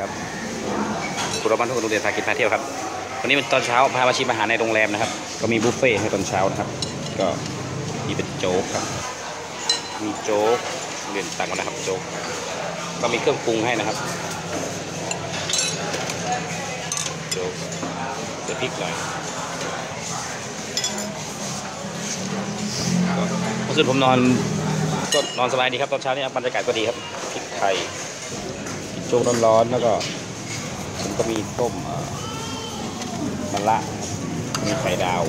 ครับคุณรบันทุกคนโรงเรียนพากินพาเที่ยวครับวันนี้เป็นตอนเช้าพามาชิมอาหารในโรงแรมนะครับ ก็มีบุฟเฟ่ให้ตอนเช้านะครับ ก็นี่เป็นโจ๊กครับ มีโจ๊กเรียนต่างกันนะครับโจ๊กก็มีเครื่องปรุงให้นะครับโจ๊กใส่พริกหน่อยก็เมื่อคืนผมนอนก็นอนสบายดีครับตอนเช้านี่บรรยากาศก็ดีครับพริกไทย กินโจ๊กร้อนๆแล้วก็ผมก็มีต้มมะละมีไข่ดาว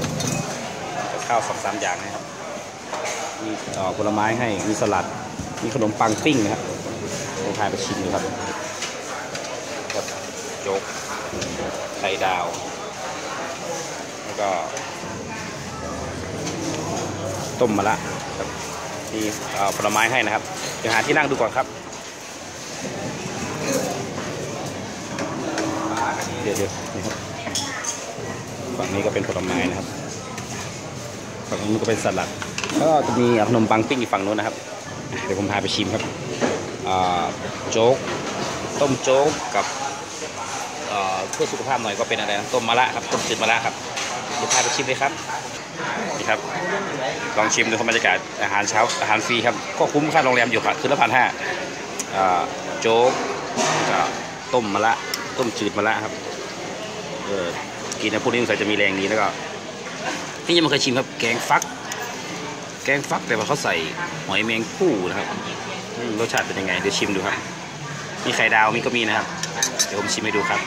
กับข้าวสองสามอย่างนะครับ มีอ่อผลไม้ให้มีสลัด มีขนมปังปิ้งนะครับผมพาไปชิมดูครับครับโจ๊กไข่ดาว แล้วก็ ต้มมะละครับมีอ่อผลไม้ให้นะครับเดี๋ยวหาที่นั่งดูก่อนครับ เดี๋ยวเดี๋ยวนี่ครับฝั่งนี้ก็เป็นผลไม้นะครับฝั่งนู้นก็เป็นสลัดก็จะมีขนมปังปิ้งอีกฝั่งนู้นนะครับเดี๋ยวผมพาไปชิมครับโจ๊กต้มโจ๊กกับเพื่อสุขภาพหน่อยก็เป็นอะไรนะต้มมะระครับต้มจืดมะระครับเดี๋ยวพาไปชิมเลยครับนี่ครับ ลองชิมดูครับบรรยากาศอาหารเช้าอาหารฟรีครับก็คุ้มค่าโรงแรมอยู่ครับคืนละพันห้าโจ๊กต้มมะระ ต้มจืดมะระครับ เออกินนะพวกนี้สงสัยจะมีแรงดีแล้วก็ที่ยังไม่เคยชิมครับ แกงฟัก แกงฟักแต่ว่าเขาใส่หอยแมงผู้นะครับรสชาติเป็นยังไงเดี๋ยวชิมดูครับ มีไข่ดาวมีก็มีนะครับ เดี๋ยวผมชิมให้ดูครับ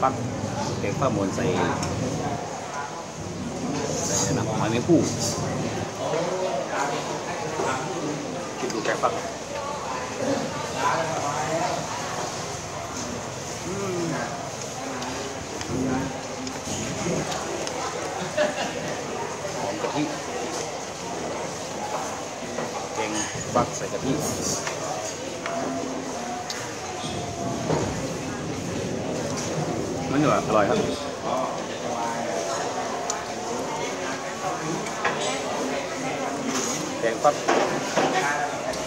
แกงฟักแกงฟักหมวนใส่ใส่หน้ำหอยแมงผู้กินดูแกงฟักอืมหอมกะทิแกงฟักใส่กะทิ มันอร่อยอร่อยครับแกงฟัก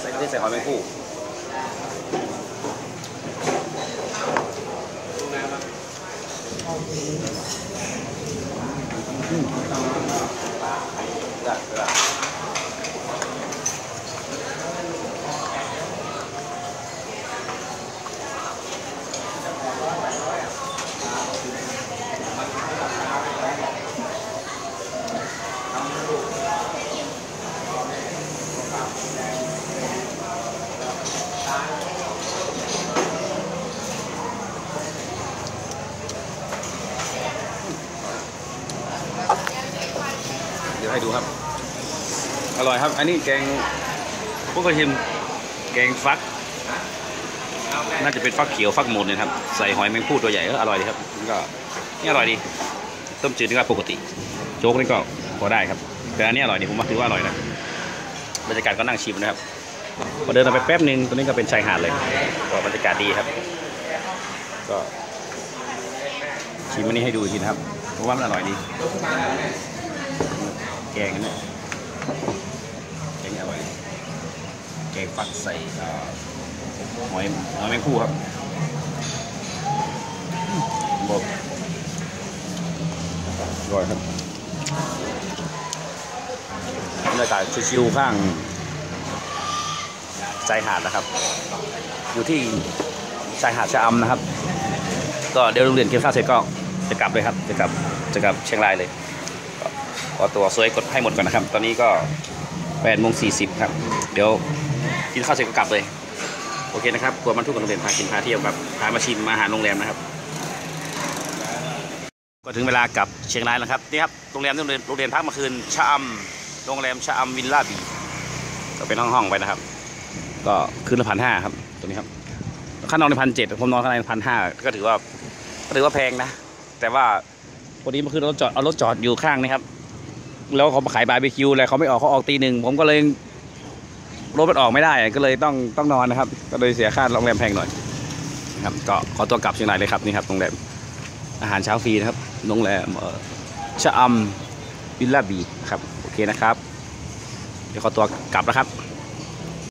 ใส่กะทิใส่หอยแมงผู้ ให้ดูครับ อร่อยครับ อันนี้แกงพวกกระเทียมแกงฟัก น่าจะเป็นฟักเขียวฟักหมูเนี่ยครับ ใส่หอยแมงผู้ตัวใหญ่ก็อร่อยดีครับนี่ก็นี่อร่อยดี ต้มจืดนี่ก็ปกติ โจ๊กนี่ก็พอได้ครับ แต่อันนี้อร่อยนี่ผมว่าถือว่าอร่อยนะบรรยากาศก็นั่งชิมนะครับพอเดินไปแป๊บหนึ่งตรงนี้ก็เป็นชายหาดเลยก็บรรยากาศดีครับ ก็ชิมอันนี้ให้ดูทีนะครับเพราะว่ามันอร่อยดี แกงนี่ยแกงอร่อยแกงฟักใส่หอยหอยแมงผู้ครับบอกอร่อยครับบรรยากาศชิวๆข้างชายหาดนะครับ อยู่ที่ชายหาดชะอำนะครับ ก็เดี๋ยวโรงเรียนกินข้าวเสร็จก็จะกลับเลยครับ จะกลับจะกลับเชียงรายเลย ขอตัวสวยกดให้หมดก่อนนะครับ ตอนนี้ก็8โมง40ครับ เดี๋ยวกินข้าวเสร็จก็กลับเลย โอเคนะครับครัวมันทุกคนโรงเรียนพากินพาเที่ยวครับพามาชิมอาหารโรงแรมนะครับ ก็ถึงเวลากลับเชียงรายแล้วครับนี่ครับโรงแรมที่โรงเรียนโรงเรียนพักเมื่อคืนชะอำโรงแรมชะอำวิลล่าบีก็เป็นห้องๆไปนะครับ ก็คืนละพันห้าครับตัวนี้ครับค่านอนในพันเจ็ดผมนอนข้างในพันห้าก็ถือว่าก็ถือว่าแพงนะ แต่ว่าพอดีเมื่อคืนเราจอดเอารถจอดอยู่ข้างนี่ครับ แล้วเขามาขายบาร์บีคิวอะไรเขาไม่ออกเขาออกตีหนึ่งผมก็เลยรถมันออกไม่ได้ก็เลยต้องต้องนอนนะครับ ก็เลยเสียค่าโรงแรมแพงหน่อยนะครับก็ขอตัวกลับเชียงรายเลยครับนี่ครับโรงแรมอาหารเช้าฟรีนะครับโรงแรมเอ่อชะอำวิลล่าบีครับโอเคนะครับ เดี๋ยวขอตัวกลับนะครับ